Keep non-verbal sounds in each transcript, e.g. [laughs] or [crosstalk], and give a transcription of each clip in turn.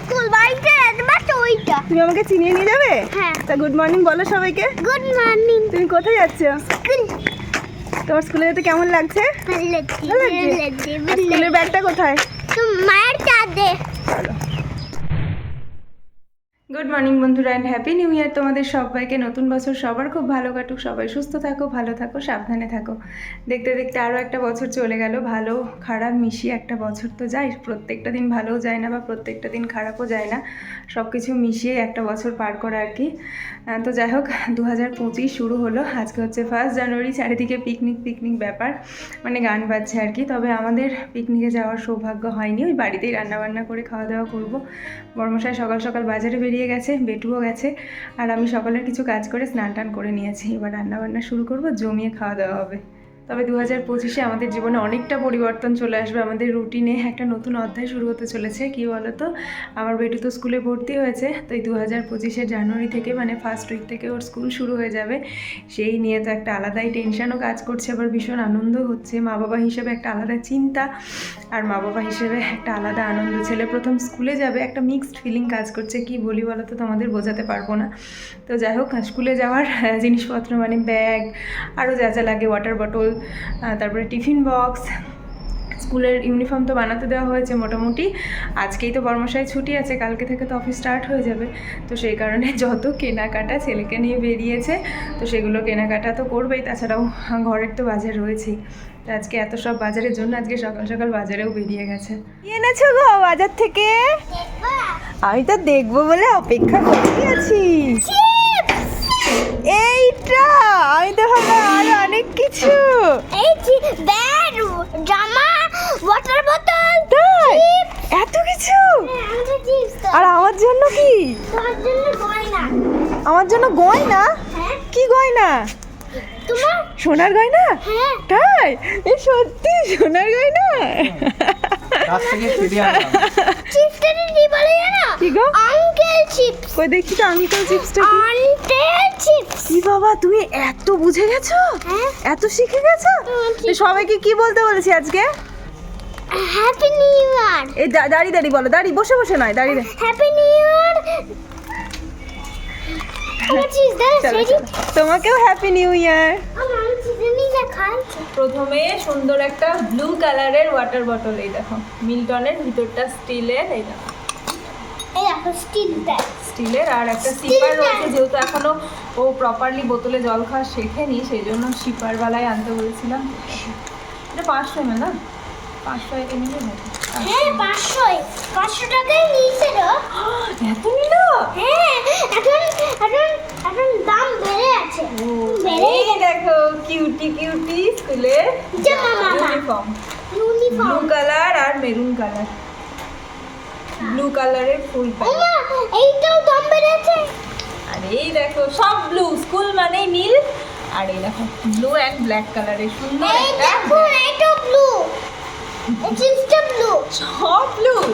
School বাড়িতে advance ওইটা। তুমি আমাকে চিনিয়ে নিয়ে যাবে? হ্যাঁ। তা গুড মর্নিং বলো সবাইকে। গুড মর্নিং তুমি কোথায় যাচ্ছ? স্কুল। তোমার স্কুলে যেতে কেমন লাগছে? ভালো লাগছে স্কুলের ব্যাগটা কোথায়? মায়ের চাঁদে। গুড মর্নিং বন্ধুরা অ্যান্ড হ্যাপি নিউ ইয়ার তোমাদের সবাইকে। নতুন বছর সবার খুব ভালো কাটুক, সবাই সুস্থ থাকো ভালো থাকো সাবধানে থাকো দেখতে দেখতে আরও একটা বছর চলে গেল, ভালো, খারাপ মিশিয়ে একটা বছর তো যায়। প্রত্যেকটা দিন ভালোও যায় না বা প্রত্যেকটা দিন খারাপও যায় না। সব কিছু মিশিয়ে একটা বছর পার করা আর কি। তো যাই হোক দু হাজার পঁচিশ শুরু হলো। আজকে হচ্ছে ফার্স্ট জানুয়ারি, চারিদিকে পিকনিক পিকনিক ব্যাপার। মানে গান বাজছে আর কি। তবে আমাদের পিকনিকে যাওয়ার সৌভাগ্য হয়নি। ওই বাড়িতেই রান্নাবান্না করে খাওয়া দাওয়া করব। বর্মশাই সকাল সকাল বাজারে বেরিয়ে গেছে, বেটুও গেছে, আর আমি সকালের কিছু কাজ করে স্নান টান করে নিয়েছি। এবার রান্নাবান্না শুরু করব, জমিয়ে খাওয়া দাওয়া হবে। তবে দু হাজার পঁচিশে আমাদের জীবনে অনেকটা পরিবর্তন চলে আসবে। আমাদের রুটিনে একটা নতুন অধ্যায় শুরু হতে চলেছে। কী বলো তো আমার বেটু তো স্কুলে ভর্তি হয়েছে তো এই দু হাজার পঁচিশে জানুয়ারি থেকে মানে ফার্স্ট উইক থেকে ওর স্কুল শুরু হয়ে যাবে। সেই নিয়ে তো একটা আলাদাই টেনশানও কাজ করছে, আবার ভীষণ আনন্দ হচ্ছে। মা বাবা হিসেবে একটা আলাদা চিন্তা, আর মা বাবা হিসেবে একটা আলাদা আনন্দ। ছেলে প্রথম স্কুলে যাবে, একটা মিক্সড ফিলিং কাজ করছে। কি বলি বলো তো তোমাদের বোঝাতে পারব না। তো যাই হোক, স্কুলে যাওয়ার জিনিসপত্র মানে ব্যাগ আরও যা যা লাগে ওয়াটার বটল তারপরে টিফিন বক্স স্কুলের ইউনিফর্ম তো বানাতে দেওয়া হয়েছে মোটামুটি। আজকেই তো বর্মশাই ছুটি আছে কালকে থেকে তো অফিস স্টার্ট হয়ে যাবে। তো সেই কারণে [laughs] যত কেনাকাটা ছেলেকে নিয়ে বেরিয়েছে তো সেগুলো কেনাকাটা তো করবেই তাছাড়াও ঘরের তো বাজার রয়েছেই। তো আজকে এত সব বাজারের জন্য আজকে সকাল সকাল বাজারেও বেরিয়ে গেছে। এনেছো গো বাজার থেকে? আমি তো দেখব বলে অপেক্ষা করতে আছি। এইটা? আমি তো ভাবলাম আরও অনেক কিছু। এই ব্যাগ জামা ওয়াটার বোতল তাই? এত কিছু? আর আমার জন্য কি? তোমার জন্য গয়না। আমার জন্য গয়না? হ্যাঁ। কি গয়না? তোমার? সোনার গয়না? হ্যাঁ। তাই? এই সত্যি সোনার গয়না? কাছ থেকে ফিরে আনলাম। চিপসটা কি বলে জানো? কি গো? আঙ্কেল চিপস কই দেখি তো আঙ্কেল চিপসটা কি? আঙ্কেল চিপস কি বাবা তুমি এত বুঝে গেছো? হ্যাঁ। এত শিখে গেছো? তো সবাইকে কি বলতে বলেছি আজকে? হ্যাপি নিউ ইয়ার এই দা- দাঁড়িয়ে দাঁড়িয়ে বলো। দাঁড়িয়ে বসে বসে নয়। হ্যাপি নিউ ইয়ার তোমাকেও হ্যাপি নিউ ইয়ার প্রথমে সুন্দর একটা ব্লু কালারের ওয়াটার বটল এই দেখো। মিল্টনের ভিতরটা স্টিলের এই দেখো। এই দেখো স্টিলটা স্টিলের আর একটা সিপার রয়েছে যেহেতু এখনও ও প্রপারলি বোতলে জল খাওয়া শেখেনি সেই জন্য সিপার বেলায় আনতে বলেছিলাম। এটা পাঁচশো এমএল না? পাঁচশো এমএল হ্যাঁ পাঁচশো। পাঁচশো টাকায় নিয়েছিল। [gasps] এত নিল? হ্যাঁ এখন এখন এখন দাম বেড়ে আছে এই দেখো কিউটি কিউটি স্কুলের জামা, ইউনিফর্ম ব্লু কালার আর মেরুন কালার ব্লু কালারের ফুল এইটাও দাম বেড়েছে আর এই দেখো সব ব্লু স্কুল মানেই নীল। আর এই দেখো ব্লু অ্যান্ড ব্ল্যাক কালারের সুন্দর এই দেখো এইটাও ব্লু জিন্সটা ব্লু সব ব্লু [laughs]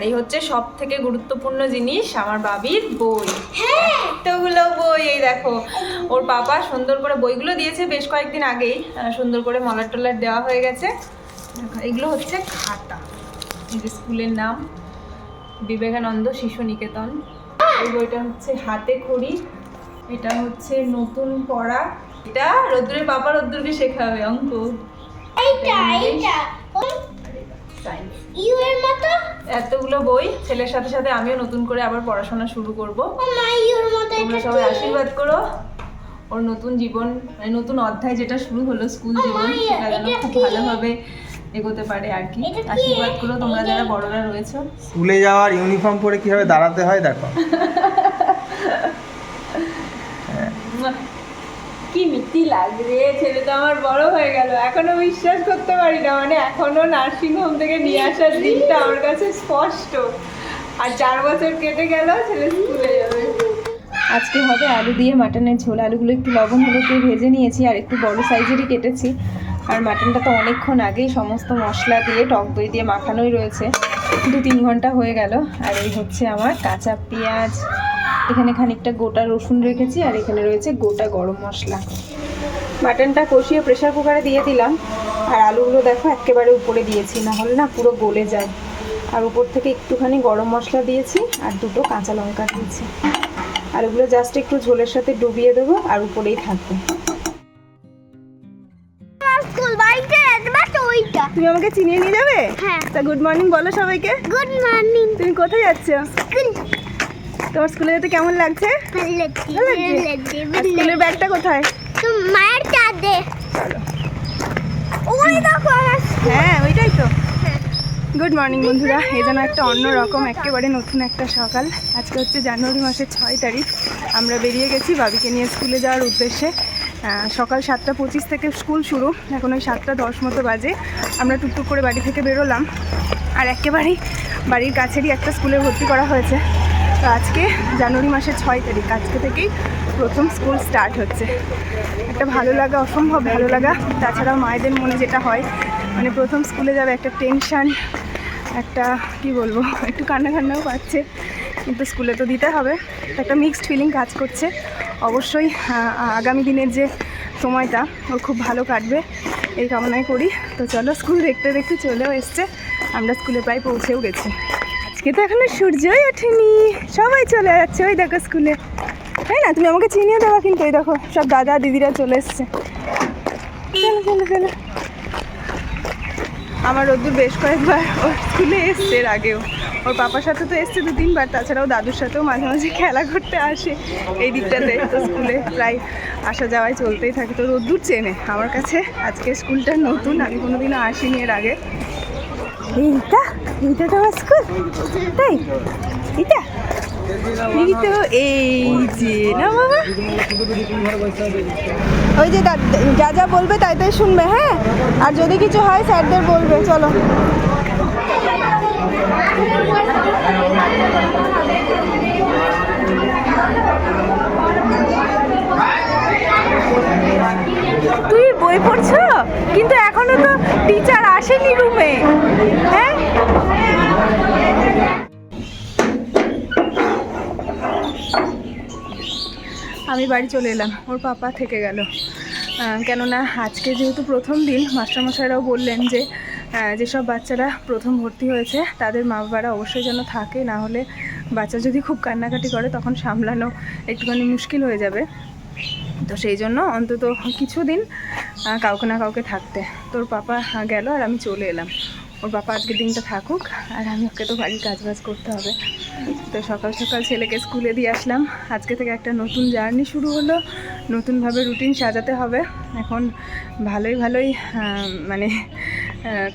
আর এই হচ্ছে সব থেকে গুরুত্বপূর্ণ জিনিস আমার বাবির বই। হ্যাঁ। এতগুলো বই এই দেখো। ওর বাবা সুন্দর করে বইগুলো দিয়েছে বেশ কয়েকদিন আগেই। সুন্দর করে মলার টলার দেওয়া হয়ে গেছে। এগুলো হচ্ছে খাতা। স্কুলের নাম বিবেকানন্দ শিশু নিকেতন। এই বইটা হচ্ছে হাতে খড়ি। এটা হচ্ছে নতুন পড়া। এটা রোদ্দুরের বাবা রোদ্দুরকে শেখাবে অঙ্ক। এইটা এইটা। ইউ এর মতো এতগুলো বই ছেলের সাথে সাথে আমিও নতুন করে আবার পড়াশোনা শুরু করব। তোমরা সবাই আশীর্বাদ করো। ওর নতুন জীবন মানে নতুন অধ্যায় যেটা শুরু হলো স্কুল জীবন সেটা যেন খুব ভালোভাবে এগোতে পারে আর কি। আশীর্বাদ করো তোমরা যারা বড়রা রয়েছো। স্কুলে যাওয়ার ইউনিফর্ম পরে কীভাবে দাঁড়াতে হয় দেখো। [laughs] কি মিষ্টি লাগবে ছেলে তো আমার বড় হয়ে গেল। এখনও বিশ্বাস করতে পারি না মানে এখনও নার্সিং হোম থেকে নিয়ে আসার দিনটা আমার কাছে স্পষ্ট। আর চার বছর কেটে গেল, ছেলে স্কুলে যাবে। আজকে হবে আলু দিয়ে মাটনের ঝোল। আলুগুলো একটু লবণ হলুদ ভেজে নিয়েছি আর একটু বড় সাইজেরই কেটেছি। আর মাটনটা তো অনেকক্ষণ আগেই সমস্ত মশলা দিয়ে, টক দই দিয়ে মাখানোই রয়েছে। দু তিন ঘণ্টা হয়ে গেল। আর এই হচ্ছে আমার কাঁচা পেঁয়াজ। এখানে খানিকটা গোটা রসুন রেখেছি আর এখানে রয়েছে গোটা গরম মশলা। মাটনটা কষিয়ে প্রেসার কুকারে দিয়ে দিলাম। আর আলুগুলো দেখো একেবারে উপরে দিয়েছি না হলে না পুরো গলে যায়। আর উপর থেকে একটুখানি গরম মশলা দিয়েছি আর দুটো কাঁচা লঙ্কা দিয়েছি। আর এগুলো জাস্ট একটু ঝোলের সাথে ডুবিয়ে দেবো আর উপরেই থাকবে। তুমি আমাকে চিনিয়ে নিয়ে যাবে? হ্যাঁ। তা গুড মর্নিং বলো সবাইকে। গুড মর্নিং তুমি কোথায় যাচ্ছ? স্কুল তোমার স্কুলে যেতে কেমন লাগছে? ভালো আর স্কুলের ব্যাগটা কোথায়? মায়ের চাঁদে। চলো। ওই দেখো হ্যাঁ ওইটাই তো। হ্যাঁ। গুড মর্নিং বন্ধুরা। এই যেন একটা অন্য রকম একেবারে নতুন একটা সকাল। আজকে হচ্ছে জানুয়ারি মাসের ছয় তারিখ। আমরা বেরিয়ে গেছি বাবিকে নিয়ে স্কুলে যাওয়ার উদ্দেশ্যে। সকাল সাতটা পঁচিশ থেকে স্কুল শুরু। এখন ওই সাতটা দশ মতো বাজে। আমরা টুকটুক করে বাড়ি থেকে বেরোলাম। আর একেবারেই বাড়ির কাছেরই একটা স্কুলে ভর্তি করা হয়েছে। তো আজকে জানুয়ারি মাসের ছয় তারিখ। আজকে থেকেই প্রথম স্কুল স্টার্ট হচ্ছে। একটা ভালো লাগা, অসম্ভব ভালো লাগা। তাছাড়াও মায়েদের মনে যেটা হয় মানে প্রথম স্কুলে যাবে একটা টেনশান একটা কি বলব, একটু কান্না কান্নাও পাচ্ছে। কিন্তু স্কুলে তো দিতে হবে। একটা মিক্সড ফিলিং কাজ করছে। অবশ্যই আগামী দিনের যে সময়টা, ও খুব ভালো কাটবে। এই কামনাই করি। তো চলো, স্কুল দেখতে দেখতে চলেও এসছে। আমরা স্কুলে প্রায় পৌঁছেও গেছি। আজকে তো এখনও সূর্যই ওঠেনি। সবাই চলে যাচ্ছে, ওই দেখো স্কুলে তাই না? তুমি আমাকে চিনিয়ে দেওয়া কিন্তু ওই দেখো, সব দাদা দিদিরা চলে এসছে। চলো চলো চলো। আমার রোদ্দুর বেশ কয়েকবার ওর স্কুলে এসছে এর আগেও। ওর পাপার সাথে তো এসছে দু তিনবার, তাছাড়াও দাদুর সাথেও মাঝে মাঝে খেলা করতে আসে এই দিকটাতে তো স্কুলে প্রায় আসা যাওয়াই চলতেই থাকে। তো রোদ্দুর চেনে। আমার কাছে আজকে স্কুলটা নতুন, আমি কোনোদিনও আসিনি এর আগে। এইটা এইটা তো আমার স্কুল তাই? এটা এই এই যে, না ওই যে যা যা বলবে তাই তাই শুনবে হ্যাঁ? আর যদি কিছু হয়, স্যারদের বলবে, চলো। তুই বই পড়ছো? কিন্তু এখনও তো টিচার আসেনি রুমে হ্যাঁ? আমি বাড়ি চলে এলাম। ওর পাপা থেকে গেল। কেননা আজকে যেহেতু প্রথম দিন, মাস্টারমশাইরাও বললেন যে যেসব বাচ্চারা প্রথম ভর্তি হয়েছে, তাদের মা বাবারা অবশ্যই যেন থাকে, না হলে বাচ্চা যদি খুব কান্নাকাটি করে, তখন সামলানো একটুখানি মুশকিল হয়ে যাবে। তো সেই জন্য অন্তত কিছুদিন কাউকে না কাউকে থাকতে। তোর পাপা গেল আর আমি চলে এলাম। ওর পাপা আজকের দিনটা থাকুক, আর আমি ওকে তো বাড়ির কাজ বাজ করতে হবে। তো সকাল সকাল ছেলেকে স্কুলে দিয়ে আসলাম। আজকে থেকে একটা নতুন জার্নি শুরু হলো। নতুনভাবে রুটিন সাজাতে হবে। এখন ভালোই ভালোই মানে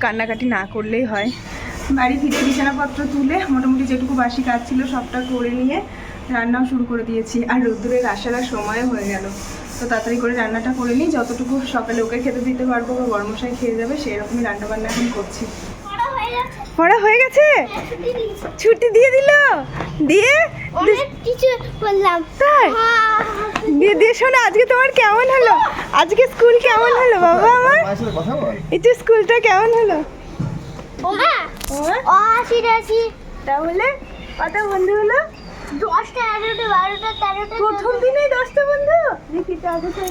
কান্নাকাটি না করলেই হয়। বাড়ি ফিরে বিছানাপত্র তুলে মোটামুটি যেটুকু বাসি কাজ ছিল সবটা করে নিয়ে রান্নাও শুরু করে দিয়েছি। আর রোদ্দুরের আসার সময় হয়ে গেল। তো তাড়াতাড়ি করে রান্নাটা করে নিই। যতটুকু সকালে ওকে খেতে দিতে পারব বা গরমশাই খেয়ে যাবে সেই রকমই রান্না বান্না এখন করছি। বড় হয়ে গেছে। পড়া হয়ে গেছে? ছুটি দিয়ে দিল? দিয়ে? অনেক কিছু বললাম। তাই? হ্যাঁ। দিয়ে দিয়ে শোনো আজকে তোমার কেমন হলো? আজকে স্কুল কেমন হলো বাবা আমার? যে স্কুলটা কেমন হলো? ওমা ও আশি আশি তাহলে কত বন্ধু হলো? দশটা এগারোটা বারোটা তেরোটা প্রথম দিনেই দশটা বন্ধু? দেখি তো আগে তো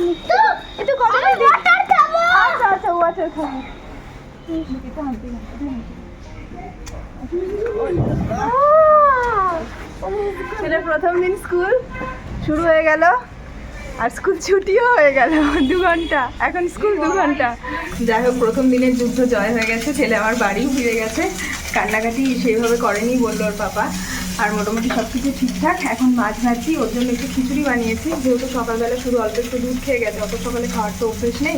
তো ওয়াটার খাব আচ্ছা আচ্ছা ওয়াটার খাব দেখি তো হাঁটি হাঁটি প্রথম দিন স্কুল শুরু হয়ে গেল। আর স্কুল ছুটিও হয়ে গেল দু ঘণ্টা। এখন স্কুল দু ঘণ্টা। যাই হোক প্রথম দিনের যুদ্ধ জয় হয়ে গেছে ছেলে আমার বাড়িও ফিরে গেছে। কান্নাকাটি সেইভাবে করেনি বলল ওর পাপা। আর মোটামুটি সব কিছু ঠিকঠাক। এখন মাছ ভাজি, ওর জন্য একটু খিচুড়ি বানিয়েছি। যেহেতু সকালবেলা শুধু অল্প একটু দুধ খেয়ে গেছে, অত সকালে খাওয়ার তো অভ্যেস নেই।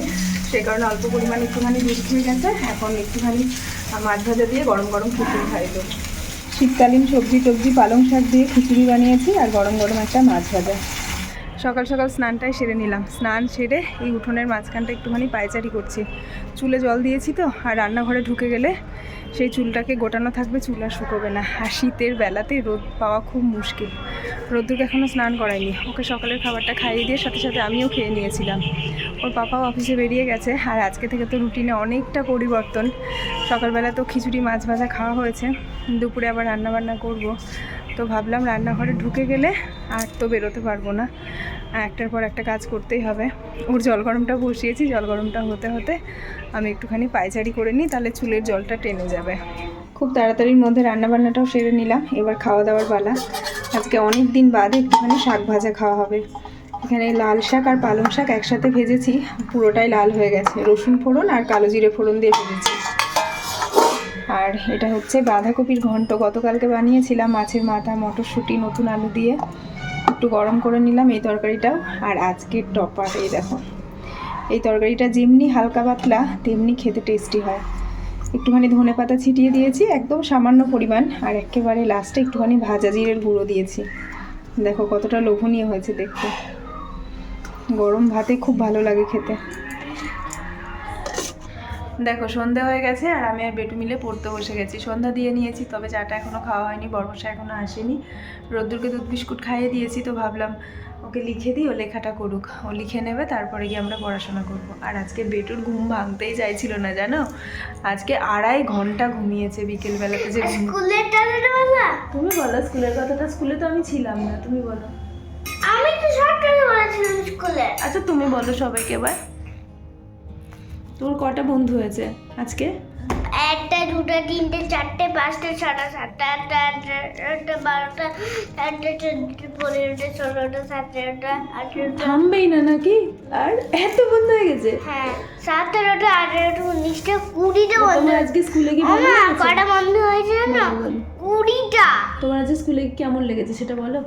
সেই কারণে অল্প পরিমাণে একটুখানি দুধ খেয়ে গেছে। এখন একটুখানি মাছ ভাজা দিয়ে গরম গরম খিচুড়ি খাই দেবো। শীতকালীন সবজি টবজি, পালং শাক দিয়ে খিচুড়ি বানিয়েছি আর গরম গরম একটা মাছ ভাজা। সকাল সকাল স্নানটাই সেরে নিলাম। স্নান সেরে এই উঠোনের মাঝখানটা একটুখানি পায়চারি করছি। চুলে জল দিয়েছি তো, আর রান্নাঘরে ঢুকে গেলে সেই চুলটাকে গোটানো থাকবে, চুল আর শুকোবে না। আর শীতের বেলাতে রোদ পাওয়া খুব মুশকিল। রোদ্দুরকে এখনও স্নান করায়নি। ওকে সকালের খাবারটা খাইয়ে দিয়ে সাথে সাথে আমিও খেয়ে নিয়েছিলাম। ওর পাপাও অফিসে বেরিয়ে গেছে। আর আজকে থেকে তো রুটিনে অনেকটা পরিবর্তন। সকালবেলা তো খিচুড়ি, মাছ ভাজা খাওয়া হয়েছে। দুপুরে আবার রান্নাবান্না করব। তো ভাবলাম রান্নাঘরে ঢুকে গেলে আর তো বেরোতে পারব না। একটার পর একটা কাজ করতেই হবে। ওর জল গরমটা বসিয়েছি, জল গরমটা হতে হতে আমি একটুখানি পায়চারি করে নিই, তাহলে চুলের জলটা টেনে যাবে। খুব তাড়াতাড়ির মধ্যে রান্নাবান্নাটাও সেরে নিলাম, এবার খাওয়া দাওয়ার পালা। আজকে অনেক দিন বাদে একটুখানি শাক ভাজা খাওয়া হবে। এখানে লাল শাক আর পালং শাক একসাথে ভেজেছি, পুরোটাই লাল হয়ে গেছে। রসুন ফোড়ন আর কালো জিরে ফোড়ন দিয়ে ভেজেছি। আর এটা হচ্ছে বাঁধাকপির ঘন্ট। গতকালকে বানিয়েছিলাম মাছের মাথা, মটরশুঁটি, নতুন আলু দিয়ে। একটু গরম করে নিলাম এই তরকারিটাও আর আজকের টপার, এই দেখো। এই তরকারিটা যেমনি হালকা পাতলা, তেমনি খেতে টেস্টি হয়। একটুখানি ধনে পাতা ছিটিয়ে দিয়েছি, একদম সামান্য পরিমাণ। আর একেবারে লাস্টে একটুখানি ভাজা জিরের গুঁড়ো দিয়েছি। দেখো কতটা লোভনীয় হয়েছে দেখতে। গরম ভাতে খুব ভালো লাগে খেতে। দেখো সন্ধে হয়ে গেছে আর আমি আর বেটু মিলে পড়তে বসে গেছি। সন্ধ্যা দিয়ে নিয়েছি তবে চাটা এখনও খাওয়া হয়নি বর্মশা এখনও আসেনি। রোদ্দুরকে দুধ বিস্কুট খাইয়ে দিয়েছি তো ভাবলাম ওকে লিখে দিই ও লেখাটা করুক। ও লিখে নেবে তারপরে গিয়ে আমরা পড়াশোনা করব। আর আজকে বেটুর ঘুম ভাঙতেই চাইছিল না জানো? আজকে আড়াই ঘণ্টা ঘুমিয়েছে বিকেলবেলাতে যে স্কুলের তুমি বলো স্কুলের কথাটা? স্কুলে তো আমি ছিলাম না তুমি বলো। আমি তো সব বলেছিলাম স্কুলে। আচ্ছা তুমি বলো সবাইকে এবার। তোর কটা বন্ধু হয়েছে আজকে? একটা দুটো তিনটে চারটে পাঁচটা ছটা সাতটা আটটা আটটা আটটা বারোটা একটা চোদ্দটা পনেরোটা ষোলোটা সতেরোটা আঠেরোটা। থামবেই না নাকি? আর এত বন্ধ হয়ে গেছে? হ্যাঁ সতেরোটা আঠেরোটা উনিশটা কুড়িটা বন্ধ আজকে স্কুলে কি কটা বন্ধ হয়েছে না। কুড়িটা। তোমার আজকে স্কুলে কেমন লেগেছে সেটা বলো।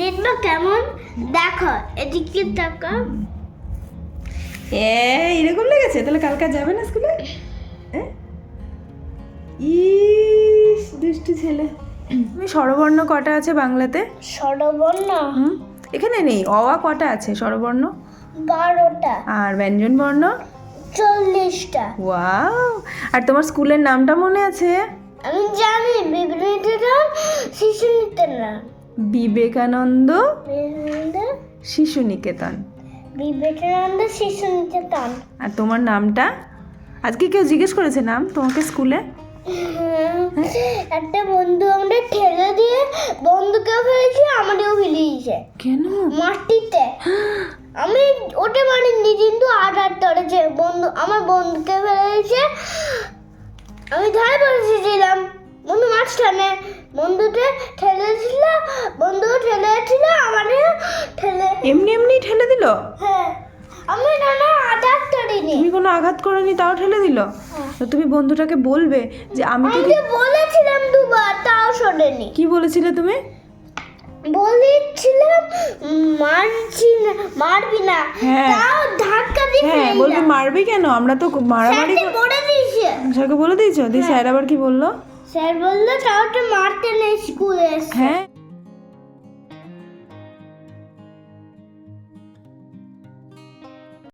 দেখব কেমন? দেখো এদিকে তাকা এ এরকম লেগেছে? তাহলে কালকে আর যাবে না স্কুলে? ইস দুষ্টু ছেলে। তুমি স্বরবর্ণ কটা আছে বাংলাতে? স্বরবর্ণ? এখানে নেই অওয়া কটা আছে স্বরবর্ণ? বারোটা। আর ব্যঞ্জন বর্ণ চল্লিশটা। ওয়াও! আর তোমার স্কুলের নামটা মনে আছে? আমি জানি বিবৃতিরাম শিশু নিতেন বিবেকানন্দ শিশু নিকেতন। বিবেকানন্দ শিশু নিকেতন। আর তোমার নামটা? আজকে কেউ জিজ্ঞেস করেছে নাম তোমাকে স্কুলে? একটা বন্ধু আমাদের ঠেলে দিয়ে বন্ধুকেও ফেলেছে আমাদেরও ফেলে দিয়েছে কেন? মাটিতে। [gasps] আমি ওঠে পারিনি কিন্তু আট ধরেছে বন্ধু আমার বন্ধুকে ফেলে দিয়েছে আমি ধারে বসেছিলাম বন্ধু মাঝখানে বন্ধুকে ঠেলে ছিল বন্ধু ঠেলে ছিল আমাদের ঠেলে এমনি এমনি ঠেলে দিল? হ্যাঁ আমি না না আঘাত করিনি। তুমি কোনো আঘাত করেনি তাও ঠেলে দিল? তো তুমি বন্ধুটাকে বলবে যে আমি তো বলেছিলাম দুবার তাও শোনেনি। কি বলেছিলে তুমি? বলেছিলাম মারছি না মারবি না। হ্যাঁ। তাও ধাক্কা দিয়ে হ্যাঁ বলবে মারবি কেন? আমরা তো মারামারি বলে দিয়েছে। স্যারকে বলে দিয়েছ? দিয়ে স্যার আবার কি বলল? স্যার বলল তাও তো মারতে নেই স্কুলে হ্যাঁ?